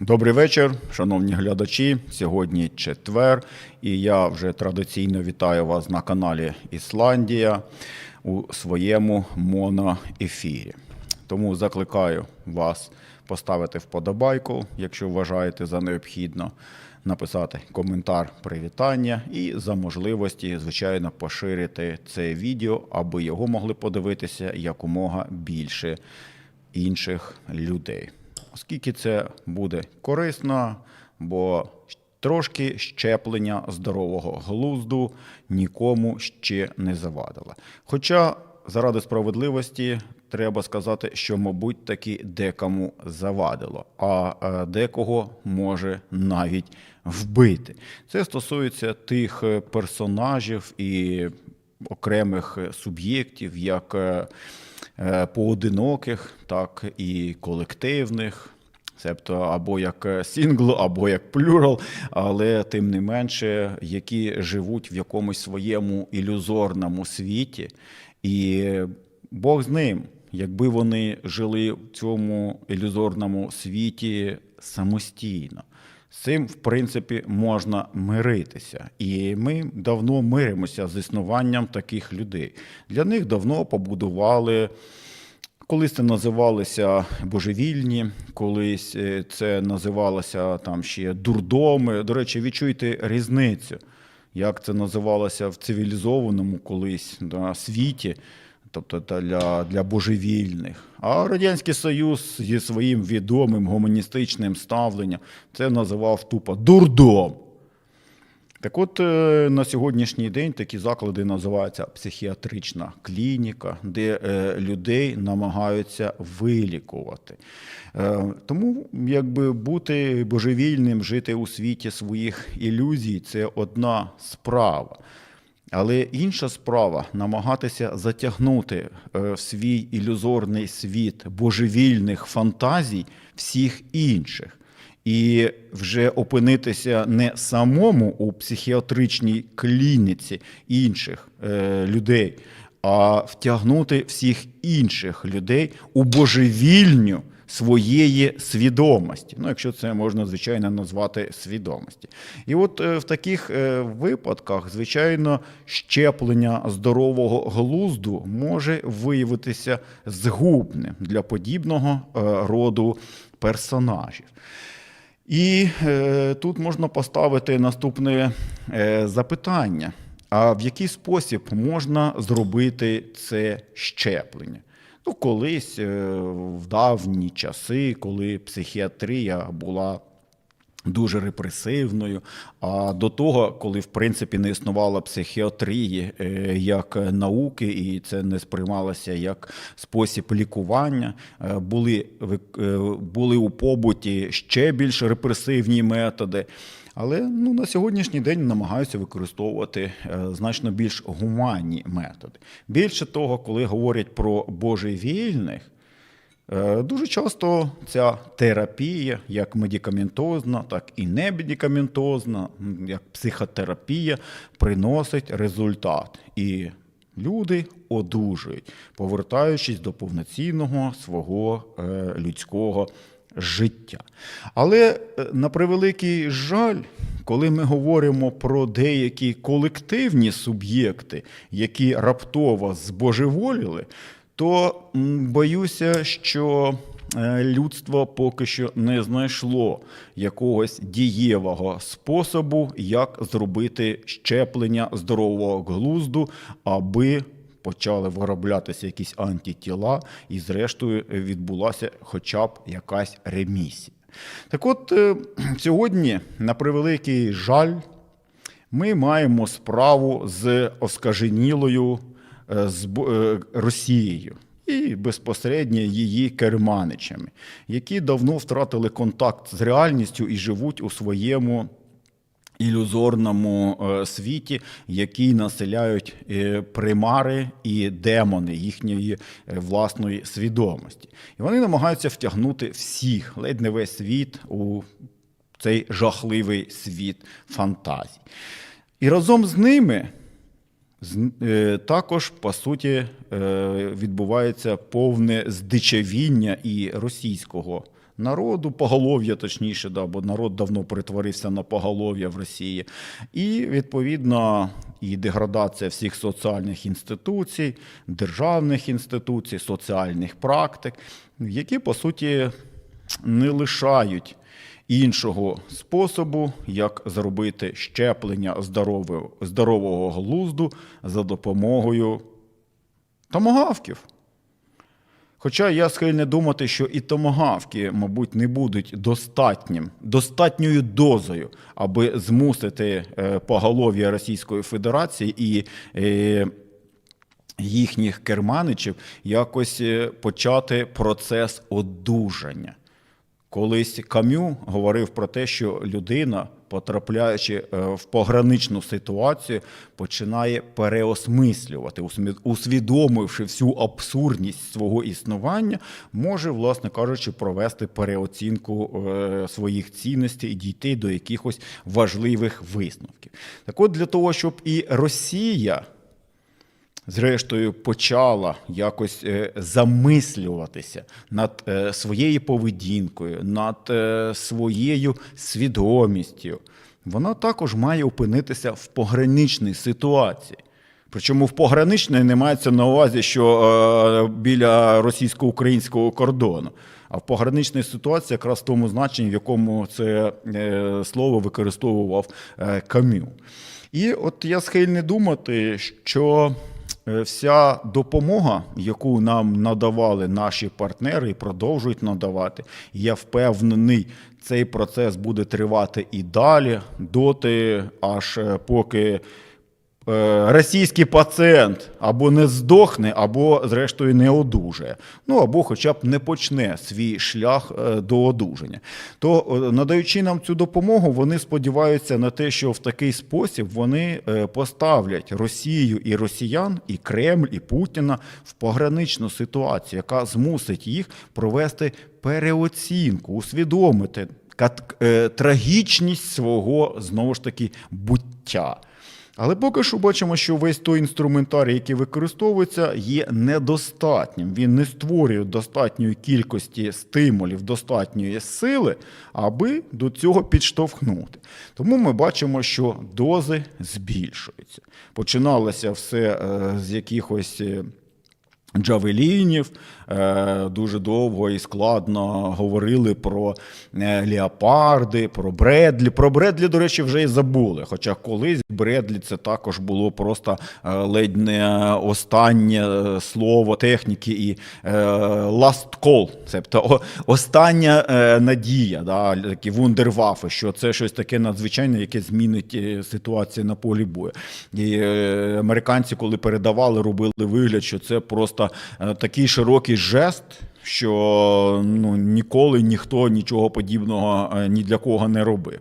Добрий вечір, шановні глядачі. Сьогодні четвер, і я вже традиційно вітаю вас на каналі Ісландія у своєму моноефірі. Тому закликаю вас поставити вподобайку, якщо вважаєте за необхідно, написати коментар привітання і за можливості, звичайно, поширити це відео, аби його могли подивитися якомога більше інших людей. Оскільки це буде корисно, бо трошки щеплення здорового глузду нікому ще не завадило. Хоча заради справедливості треба сказати, що, мабуть, таки декому завадило, а е, декого може навіть вбити. Це стосується тих е, персонажів і окремих е, суб'єктів, як поодиноких, так і колективних. Себто або як е, сингл, або як плюрал, але тим не менше, які живуть в якомусь своєму ілюзорному світі, і Бог з ним, якби вони жили в цьому ілюзорному світі самостійно. З цим, в принципі, можна миритися. І ми давно миримося з існуванням таких людей. Для них давно побудували. Колись це називалося божевільні, колись е, це називалося там ще дурдоми. До речі, відчуйте різницю, як це називалося в цивілізованому колись да, світі, тобто для, для божевільних. А Радянський Союз зі своїм відомим гуманістичним ставленням це називав тупо дурдом. Так от е, на сьогоднішній день такі заклади називаються психіатрична клініка, де е, людей намагаються вилікувати. Е, Тому якби бути божевільним, жити у світі своїх ілюзій це одна справа. Але інша справа намагатися затягнути е, в свій ілюзорний світ божевільних фантазій всіх інших. І вже опинитися не самому у психіатричній клініці інших е, людей, а втягнути всіх інших людей у божевільню своєї свідомості. Ну, якщо це можна, звичайно, назвати свідомості. І от е, в таких е, випадках, звичайно, щеплення здорового глузду може виявитися згубним для подібного е, роду персонажів. І е, тут можна поставити наступне е, запитання: а в який спосіб можна зробити це щеплення? Ну, колись е, в давні часи, коли психіатрія була дуже репресивною. А до того, коли в принципі не існувала психіатрії е, як науки, і це не сприймалося як спосіб лікування, е, були, були у побуті ще більш репресивні методи. Але ну, на сьогоднішній день намагаються використовувати е, значно більш гуманні методи. Більше того, коли говорять про божевільних, Е, Дуже часто ця терапія, як медикаментозна, так і не медикаментозна, як психотерапія, приносить результат. І люди одужують, повертаючись до повноцінного свого е, людського життя. Але е, на превеликий жаль, коли ми говоримо про деякі колективні суб'єкти, які раптово збожеволіли, то боюся, що е, людство поки що не знайшло якогось дієвого способу, як зробити щеплення здорового глузду, аби почали вироблятися якісь антитіла, і, зрештою, відбулася хоча б якась ремісія. Так от, е, сьогодні, на превеликий жаль, ми маємо справу з оскаженілою е, е, Росією і безпосередньо її керманичами, які давно втратили контакт з реальністю і живуть у своєму ілюзорному е, світі, який населяють е, примари і демони їхньої е, власної свідомості. І вони намагаються втягнути всіх, ледь не весь світ у цей жахливий світ фантазій. І разом з ними Також, по суті, відбувається повне здичавіння і російського народу, поголов'я точніше, да, бо народ давно перетворився на поголов'я в Росії. І відповідно і деградація всіх соціальних інституцій, державних інституцій, соціальних практик, які по суті не лишають іншого способу, як зробити щеплення здорового, здорового глузду за допомогою томогавків. Хоча я схильний думати, що і томогавки, мабуть, не будуть достатнім, достатньою дозою, аби змусити е, поголов'я Російської Федерації і е, їхніх керманичів якось е, почати процес одужання. Колись Кам'ю говорив про те, що людина, потрапляючи е, в пограничну ситуацію, починає переосмислювати, усвідомивши всю абсурдність свого існування, може, власне кажучи, провести переоцінку е, своїх цінностей і дійти до якихось важливих висновків. Так от для того, щоб і Росія зрештою почала якось е, замислюватися над е, своєю поведінкою, над е, своєю свідомістю, вона також має опинитися в пограничній ситуації. Причому в пограничній не мається на увазі, що біля російсько-українського кордону. А в пограничній ситуації якраз в тому значенні, в якому це слово використовував Кам'ю. І от я схильний думати, що вся допомога, яку нам надавали наші партнери і продовжують надавати, я впевнений, цей процес буде тривати і далі, доти, аж е, поки е, російський пацієнт або не здохне, або, зрештою, не одужає. Ну або хоча б не почне свій шлях е, до одужання. То, е, надаючи нам цю допомогу, вони сподіваються на те, що в такий спосіб вони е, поставлять Росію і росіян, і Кремль, і Путіна в пограничну ситуацію, яка змусить їх провести переоцінку, усвідомити е, трагічність свого знову ж таки буття. Але поки що бачимо, що весь той інструментарій, який використовується, є недостатнім. Він не створює достатньої кількості стимулів, достатньої сили, аби до цього підштовхнути. Тому ми бачимо, що дози збільшуються. Починалося все е, з якихось. е, Джавелінів дуже довго і складно говорили про е, леопарди, про Бредлі. Про Бредлі, до речі, вже і забули. Хоча колись Бредлі це також було просто е, ледь не останнє е, слово техніки і е, last call, тобто остання е, надія, да, такі вундервафи, що це щось таке надзвичайне, яке змінить е, ситуацію на полі бою. І е, американці, коли передавали, робили вигляд, що це просто е, такий широкий жест. Що ну, ніколи ніхто нічого подібного е, ні для кого не робив.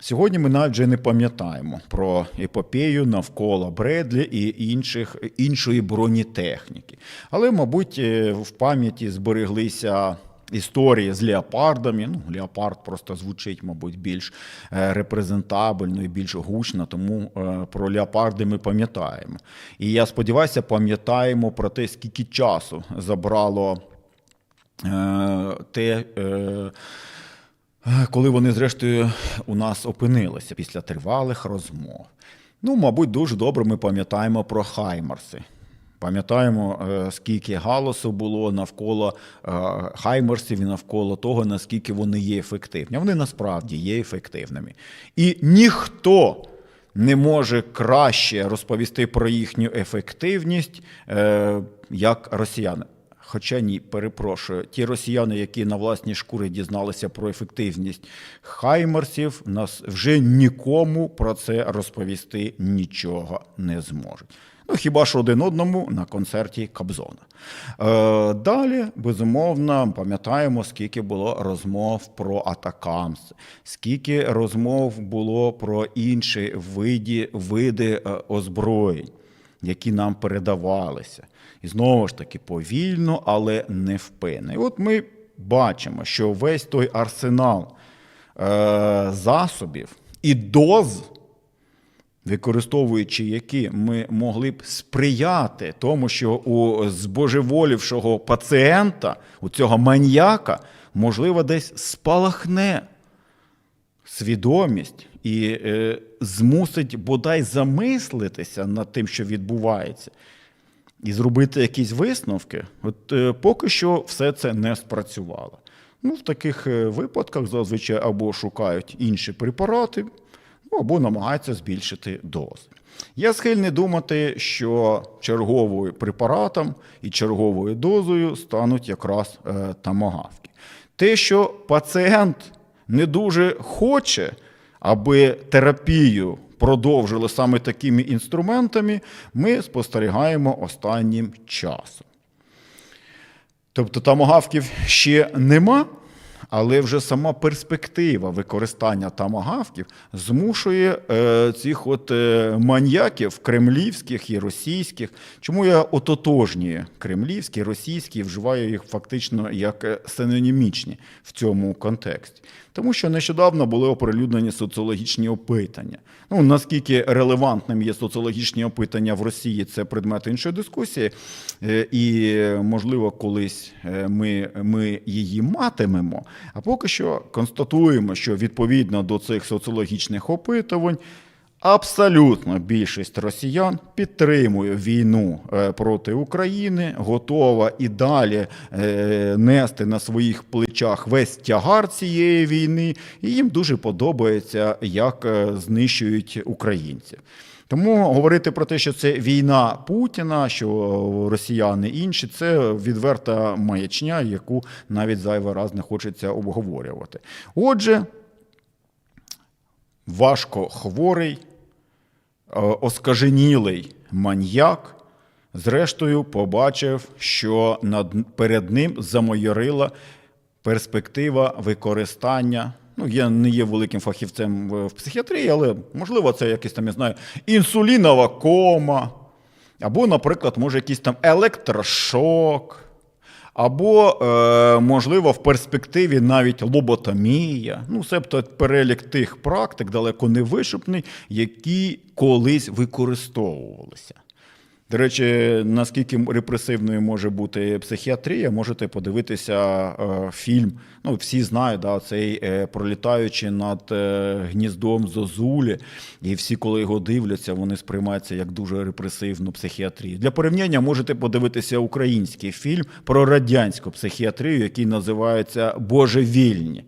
Сьогодні ми навіть вже не пам'ятаємо про епопею навколо Бредлі і інших, іншої бронетехніки. Але, мабуть, е, в пам'яті збереглися історії з леопардами. Ну, леопард просто звучить, мабуть, більш е, репрезентабельно і більш гучно, тому е, про леопарди ми пам'ятаємо. І я сподіваюся, пам'ятаємо про те, скільки часу забрало е, те. коли вони, зрештою, у нас опинилися після тривалих розмов. Ну, мабуть, дуже добре ми пам'ятаємо про Хаймарси. Пам'ятаємо, е, скільки галасу було навколо е, Хаймарсів і навколо того, наскільки вони є ефективні. Вони насправді є ефективними. І ніхто не може краще розповісти про їхню ефективність, е, як росіяни. Хоча ні, перепрошую, ті росіяни, які на власні шкури дізналися про ефективність хаймерсів, нас вже нікому про це розповісти нічого не зможуть. Ну, хіба ж один одному на концерті Кобзона. Е, далі, безумовно, пам'ятаємо, скільки було розмов про атакамс, скільки розмов було про інші види, види е, озброєнь які нам передавалися. І знову ж таки повільно, але невпинно. І от ми бачимо, що весь той арсенал е, засобів і доз, використовуючи які ми могли б сприяти тому, що у збожеволівшого пацієнта, у цього маньяка, можливо, десь спалахне свідомість і е, змусить бодай замислитися над тим, що відбувається, і зробити якісь висновки. От е, поки що все це не спрацювало. Ну, в таких е, випадках зазвичай або шукають інші препарати, або намагаються збільшити дози. Я схильний думати, що черговим препаратом і черговою дозою стануть якраз е, тамагавки. Те, що пацієнт не дуже хоче, аби терапію продовжили саме такими інструментами, ми спостерігаємо останнім часом. Тобто тамагавків ще нема, але вже сама перспектива використання тамагавків змушує е, цих от е, маньяків кремлівських і російських. Чому я ототожнюю кремлівські, російські вживаю їх фактично як е, синонімічні в цьому контексті? Тому що нещодавно були оприлюднені соціологічні опитання. Ну наскільки релевантним є соціологічні опитання в Росії, це предмет іншої дискусії, Е, і можливо, колись е, ми, ми її матимемо. А поки що констатуємо, що відповідно до цих соціологічних опитувань. Абсолютно більшість росіян підтримує війну е, проти України, готова і далі е, нести на своїх плечах весь тягар цієї війни, і їм дуже подобається, як е, знищують українців. Тому говорити про те, що це війна Путіна, що росіяни інші, це відверта маячня, яку навіть зайвий раз не хочеться обговорювати. Отже, важко хворий, оскаженілий маньяк, зрештою побачив, що над, перед ним замойорила перспектива використання. Ну, я не є великим фахівцем в психіатрії, але можливо, це якийсь там, я знаю, інсулінова кома, або, наприклад, може якийсь там електрошок. Або, е, можливо, в перспективі навіть лоботомія, ну, себто перелік тих практик далеко не вишипний, які колись використовувалися. До речі, наскільки репресивною може бути психіатрія, можете подивитися е, фільм. Ну, всі знають, да, цей е, пролітаючи над е, гніздом Зозулі, і всі, коли його дивляться, вони сприймаються як дуже репресивну психіатрію. Для порівняння можете подивитися український фільм про радянську психіатрію, який називається Божевільні.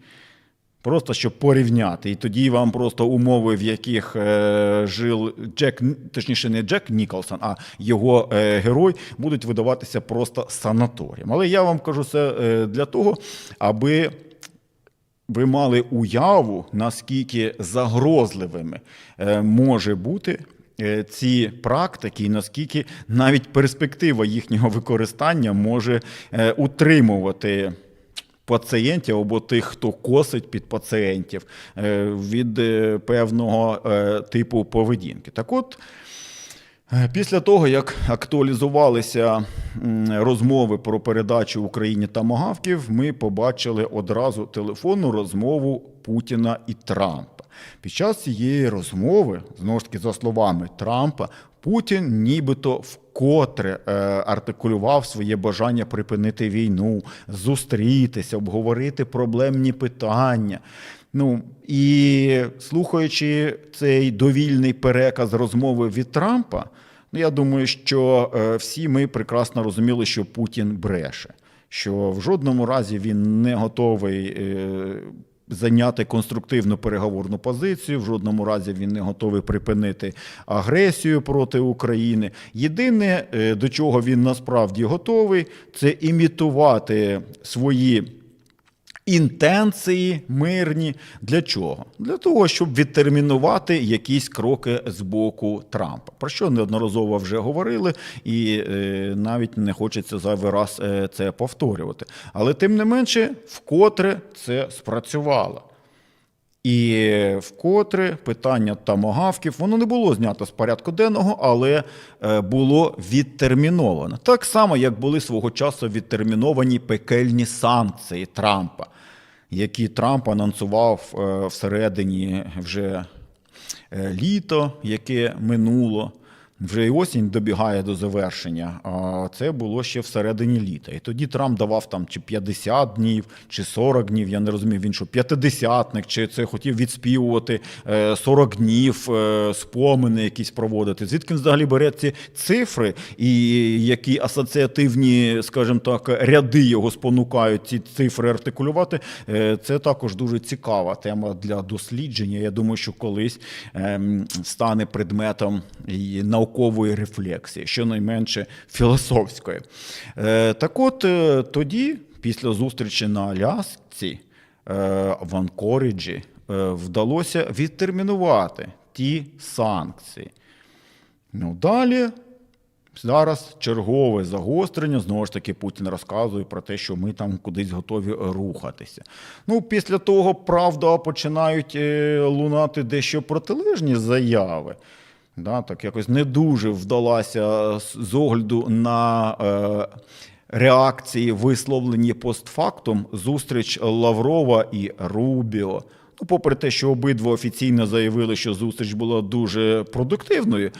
Просто щоб порівняти. І тоді вам просто умови, в яких е, жив Джек, точніше, не Джек Ніколсон, а його е, герой, будуть видаватися просто санаторієм. Але я вам кажу це е, для того, аби ви мали уяву, наскільки загрозливими е, може бути. е, Ці практики, і наскільки навіть перспектива їхнього використання може е, утримувати пацієнтів або тих, хто косить під пацієнтів е, від е, певного е, типу поведінки. Так от, після того, як актуалізувалися розмови про передачу Україні тамагавків, ми побачили одразу телефонну розмову Путіна і Трампа. Під час цієї розмови, знову ж таки, за словами Трампа, Путін нібито вкотре е, артикулював своє бажання припинити війну, зустрітися, обговорити проблемні питання. Ну і слухаючи цей довільний переказ розмови від Трампа, ну я думаю, що е, всі ми прекрасно розуміли, що Путін бреше, що в жодному разі він не готовий. е, Зайняти конструктивну переговорну позицію, в жодному разі він не готовий припинити агресію проти України. Єдине, е, до чого він насправді готовий, це імітувати свої інтенції мирні. Для чого? Для того, щоб відтермінувати якісь кроки з боку Трампа, про що неодноразово вже говорили, і е, навіть не хочеться зайвий раз е, це повторювати. Але тим не менше, вкотре це спрацювало. І вкотре питання тамогавків воно не було знято з порядку денного, але е, було відтерміновано. Так само, як були свого часу відтерміновані пекельні санкції Трампа, які Трамп анонсував е, всередині вже е, літо, яке минуло. Вже і осінь добігає до завершення. А це було ще всередині літа. І тоді Трамп давав там чи 50 днів, чи 40 днів. Я не розумів, він що п'ятидесятник, чи це хотів відспівувати е, 40 днів, е, спомини якісь проводити. Звідки він взагалі бере ці цифри і які асоціативні, скажімо так, ряди його спонукають ці цифри артикулювати? Е, Це також дуже цікава тема для дослідження. Я думаю, що колись ем, стане предметом і наукової рефлексії, щонайменше філософської. Е, Так от е, тоді, після зустрічі на Алясці, е, в Анкоріджі, е, вдалося відтермінувати ті санкції. Ну, далі Зараз чергове загострення. Знову ж таки, Путін розказує про те, що ми там кудись готові рухатися. Ну, після того, правда, починають лунати дещо протилежні заяви. Да, так якось не дуже вдалася з з огляду на е, реакції, висловлені постфактум, зустріч Лаврова і Рубіо. Ну, попри те, що обидва офіційно заявили, що зустріч була дуже продуктивною,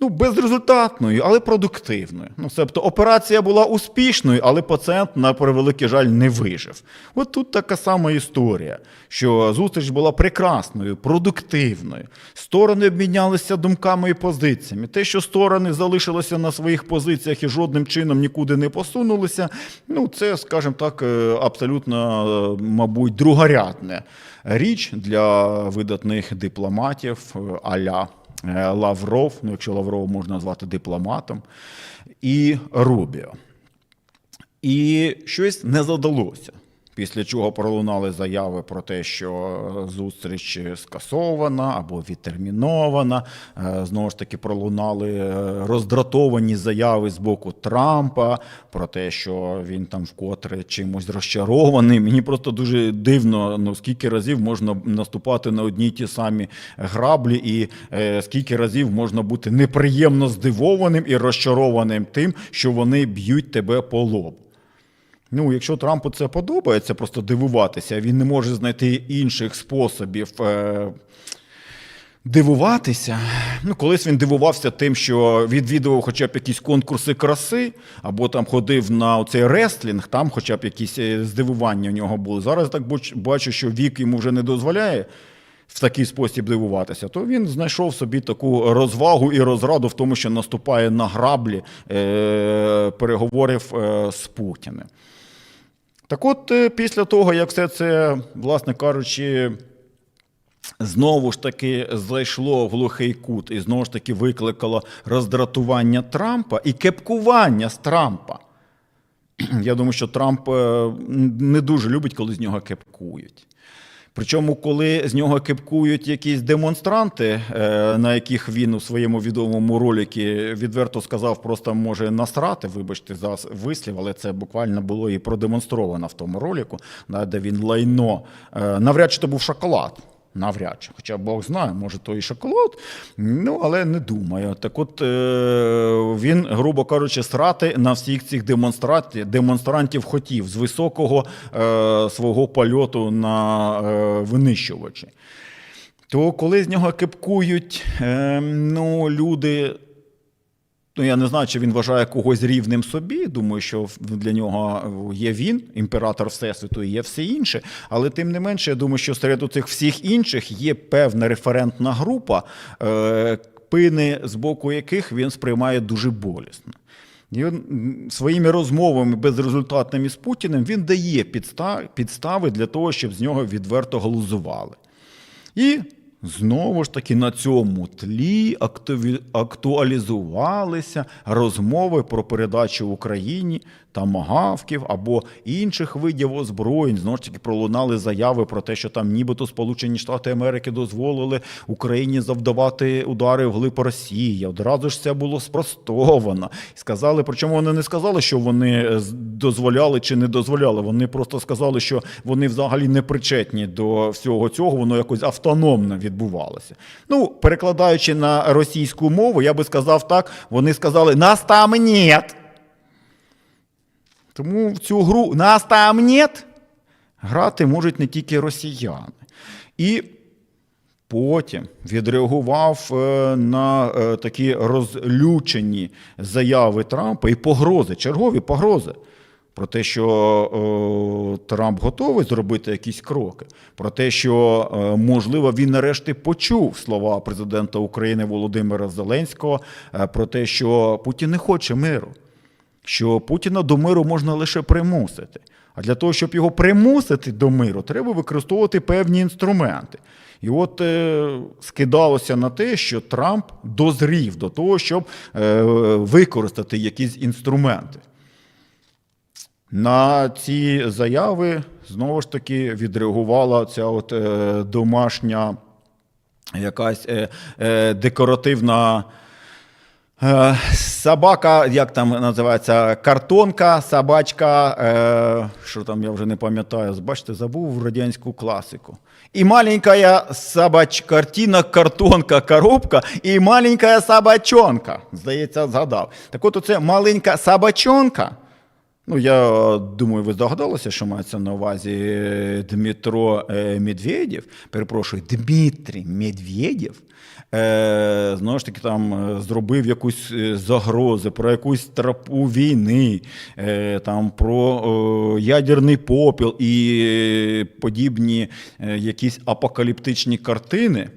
ну, безрезультатною, але продуктивною. Ну, тобто операція була успішною, але пацієнт, на превеликий жаль, не вижив. От тут така сама історія, що зустріч була прекрасною, продуктивною. Сторони обмінялися думками і позиціями. Те, що сторони залишилися на своїх позиціях і жодним чином нікуди не посунулися, ну, це, скажімо так, е, абсолютно, е, мабуть, другорядне річ для видатних дипломатів е, а-ля Лавров, ну якщо Лаврова можна назвати дипломатом, і Рубіо. І щось не задалося. Після чого пролунали заяви про те, що зустріч скасована або відтермінована. Е, Знову ж таки, пролунали е, роздратовані заяви з боку Трампа про те, що він там вкотре чимось розчарований. Мені просто дуже дивно, ну скільки разів можна наступати на одні ті самі граблі, і е, скільки разів можна бути неприємно здивованим і розчарованим тим, що вони б'ють тебе по лобу. Ну, якщо Трампу це подобається, просто дивуватися, він не може знайти інших способів е, дивуватися. Ну, колись він дивувався тим, що відвідував хоча б якісь конкурси краси, або там ходив на цей рестлінг, там хоча б якісь е, здивування в нього були. Зараз так бачу, що вік йому вже не дозволяє. В такий спосіб дивуватися, то він знайшов собі таку розвагу і розраду в тому, що наступає на граблі е, переговорів е, з Путіним. Так от, е, після того, як все це, власне кажучи, знову ж таки зайшло в глухий кут і знову ж таки викликало роздратування Трампа і кепкування з Трампа. Я думаю, що Трамп е, не дуже любить, коли з нього кепкують. Причому, коли з нього кепкують якісь демонстранти, е, на яких він у своєму відомому роликі відверто сказав, просто може насрати, вибачте за вислів, але це буквально було і продемонстровано в тому ролику, де він лайно. е, Навряд чи то був шоколад. Навряд чи, хоча Бог знає, може то і шоколад, ну але не думаю. Так от е, він, грубо кажучи, срати на всіх цих демонстрантів, хотів з високого е, свого польоту на е, винищувачі. То коли з нього кипкують ну, люди. Ну, я не знаю, чи він вважає когось рівним собі. Думаю, що для нього є він, імператор Всесвіту, і є все інше. Але тим не менше, я думаю, що серед цих всіх інших є певна референтна група, е, пини з боку яких він сприймає дуже болісно. І він своїми розмовами безрезультатними з Путіним він дає підстави для того, щоб з нього відверто глузували. І знову ж таки на цьому тлі актуалізувалися розмови про передачу Україні тамагавків або інших видів озброєнь. Знову ж таки пролунали заяви про те, що там нібито Сполучені Штати Америки дозволили Україні завдавати удари вглиб Росії. Одразу ж це було спростовано. Сказали, причому вони не сказали, що вони е, дозволяли чи не дозволяли. Вони просто сказали, що вони взагалі не причетні до всього цього, воно якось автономно відбувалося. Ну, перекладаючи на російську мову, я би сказав так: вони сказали: нас там нет. Тому в цю гру нас там нет грати можуть не тільки росіяни. І Потім відреагував е, на е, такі розлючені заяви Трампа і погрози, чергові погрози. Про те, що е, Трамп готовий зробити якісь кроки, про те, що е, можливо він нарешті почув слова президента України Володимира Зеленського, е, про те, що Путін не хоче миру, що Путіна до миру можна лише примусити. А для того, щоб його примусити до миру, треба використовувати певні інструменти. І от е, скидалося на те, що Трамп дозрів до того, щоб е, використати якісь інструменти. На ці заяви знову ж таки відреагувала ця от е, домашня якась е, е, декоративна. Е, Собака, як там називається, картонка, собачка, е, що там я вже не пам'ятаю, бачите, забув радянську класику. І маленька собач, картина, картонка, коробка, і маленька собачонка. Здається, згадав. Так от оце маленька собачонка. Ну, я е, думаю, ви здогадалися, що мається на увазі е, Дмитро е, Медведєв. Перепрошую, Дмитрій Медведєв. Знову ж таки, там зробив якусь загрози про якусь трапу війни, там про ядерний попіл і подібні якісь апокаліптичні картини.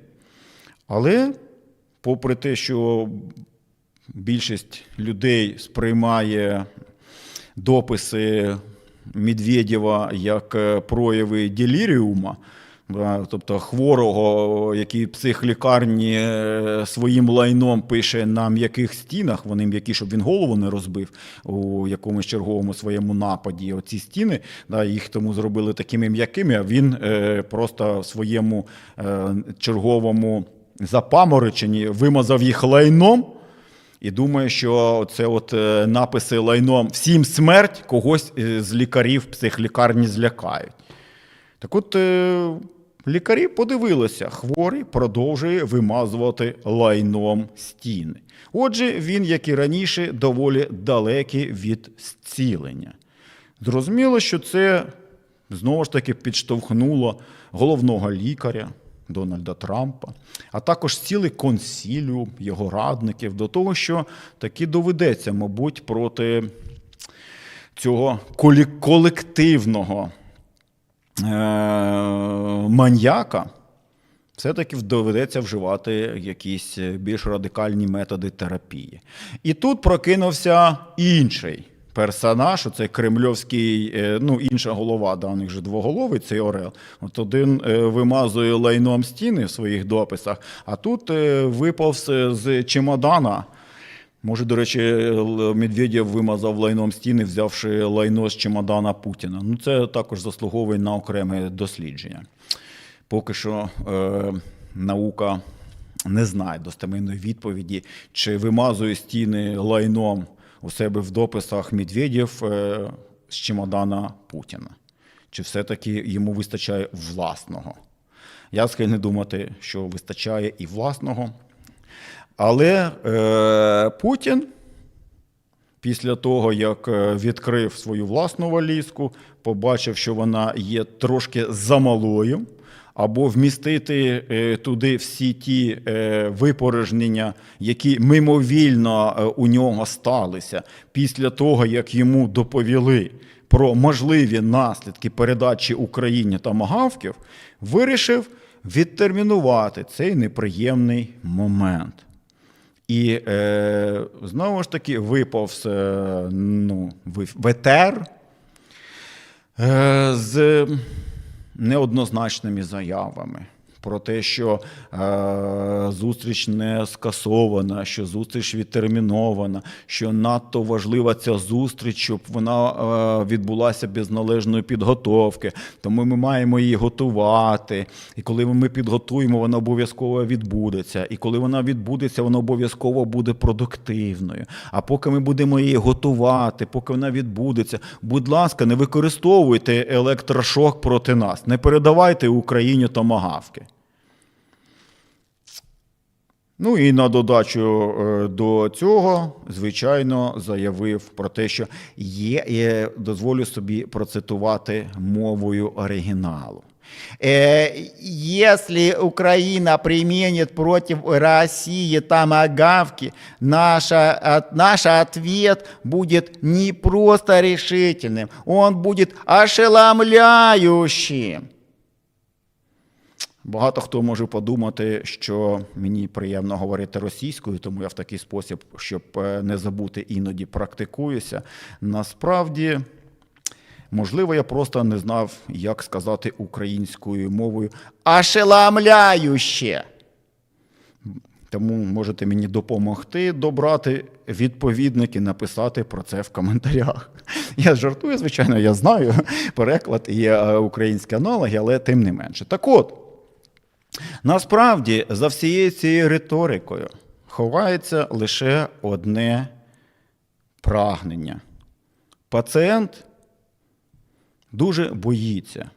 Але, попри те, що більшість людей сприймає дописи Медведєва як е, прояви деліріума, тобто хворого, який психлікарні е, своїм лайном пише на м'яких стінах, вони м'які, щоб він голову не розбив у якомусь черговому своєму нападі. Оці стіни, да, їх тому зробили такими м'якими, а він е, просто в своєму е, черговому запамороченні вимазав їх лайном. І думаю, що це от е, написи лайном всім смерть когось е, з лікарів психлікарні злякають. Так от е, лікарі подивилися, хворий продовжує вимазувати лайном стіни. Отже, він, як і раніше, доволі далекий від зцілення. Зрозуміло, що це знову ж таки підштовхнуло головного лікаря Дональда Трампа, а також цілий консіліум його радників до того, що таки доведеться, мабуть, проти цього колективного е- маньяка. Все-таки доведеться вживати якісь більш радикальні методи терапії. І тут прокинувся інший персонаж, оцей кремльовський, е, ну, інша голова, да, у них же двоголовий цей Орел. От один е, вимазує лайном стіни в своїх дописах, а тут е, виповз з чемодана. Може, до речі, Медведєв вимазав лайном стіни, взявши лайно з чемодана Путіна. Ну, це також заслуговує на окреме дослідження. Поки що е, наука не знає достеменної відповіді, чи вимазує стіни лайном у себе в дописах Медведєв е, з чемодана Путіна. Чи все-таки йому вистачає власного? Я схильний думати, що вистачає і власного. Але е, Путін після того, як е, відкрив свою власну валізку, побачив, що вона є трошки замалою, або вмістити е, туди всі ті е, випорожнення, які мимовільно е, у нього сталися після того, як йому доповіли про можливі наслідки передачі Україні томагавків, вирішив відтермінувати цей неприємний момент. І е, знову ж таки виповз е, ну, ветер е, з неоднозначними заявами про те, що е, зустріч не скасована, що зустріч відтермінована, що надто важлива ця зустріч, щоб вона е, відбулася без належної підготовки. Тому ми маємо її готувати. І коли ми підготуємо, вона обов'язково відбудеться. І коли вона відбудеться, вона обов'язково буде продуктивною. А поки ми будемо її готувати, поки вона відбудеться, будь ласка, не використовуйте електрошок проти нас, не передавайте Україні томагавки. Ну і на додачу е, до цього, звичайно, заявив про те, що є, я дозволю собі процитувати мовою оригіналу. Если Украина применит против России томагавки, наша, наш ответ будет не просто решительным, он будет ошеломляющим. Багато хто може подумати, що мені приємно говорити російською, тому я в такий спосіб, щоб е, не забути, іноді практикуюся. Насправді, можливо, я просто не знав, як сказати українською мовою, Ошеломляюще. тому можете мені допомогти добрати відповідник і написати про це в коментарях. Я жартую, звичайно, я знаю переклад і е, українські аналоги, але тим не менше. Так от. Насправді, за всією цією риторикою ховається лише одне прагнення. Пацієнт дуже боїться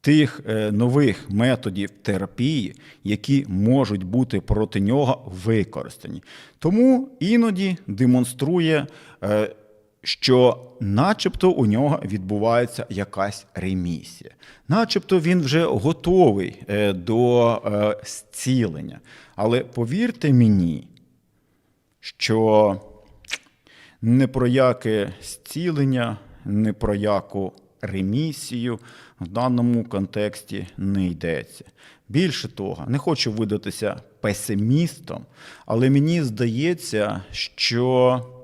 тих е, нових методів терапії, які можуть бути проти нього використані. Тому іноді демонструє, е, що начебто у нього відбувається якась ремісія, начебто він вже готовий е, до е, зцілення. Але повірте мені, що не про яке зцілення, не про яку ремісію в даному контексті не йдеться. Більше того, не хочу видатися песимістом, але мені здається, що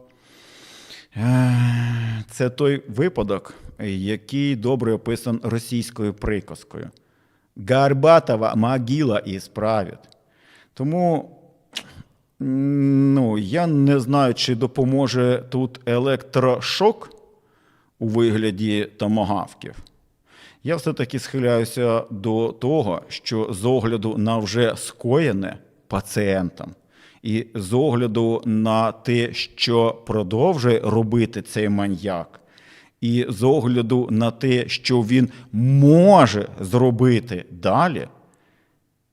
це той випадок, який добре описан російською приказкою. Гарбатова могила і справить. Тому Ну, я не знаю, чи допоможе тут електрошок у вигляді томагавків. Я все-таки схиляюся до того, що з огляду на вже скоєне пацієнтам, і з огляду на те, що продовжує робити цей маньяк, і з огляду на те, що він може зробити далі,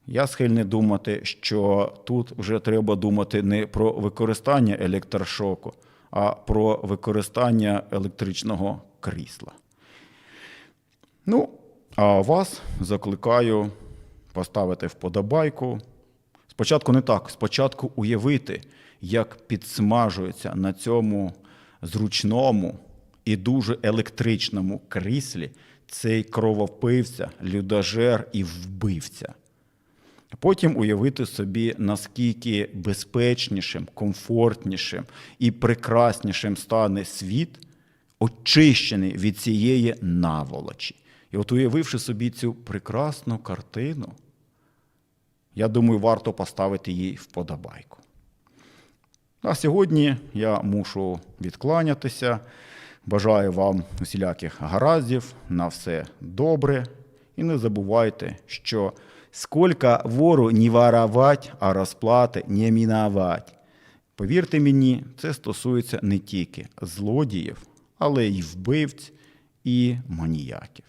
я схильний думати, що тут вже треба думати не про використання електрошоку, а про використання електричного крісла. Ну, а вас закликаю поставити вподобайку. Спочатку не так, спочатку уявити, як підсмажується на цьому зручному і дуже електричному кріслі цей кровопивця, людожер і вбивця. Потім уявити собі, наскільки безпечнішим, комфортнішим і прекраснішим стане світ, очищений від цієї наволочі. І от уявивши собі цю прекрасну картину, я думаю, варто поставити їй вподобайку. А сьогодні я мушу відкланятися. Бажаю вам усіляких гараздів, на все добре. І не забувайте, що скільки вору не воровать, а розплати не міновать. Повірте мені, це стосується не тільки злодіїв, але й вбивць і маніяків.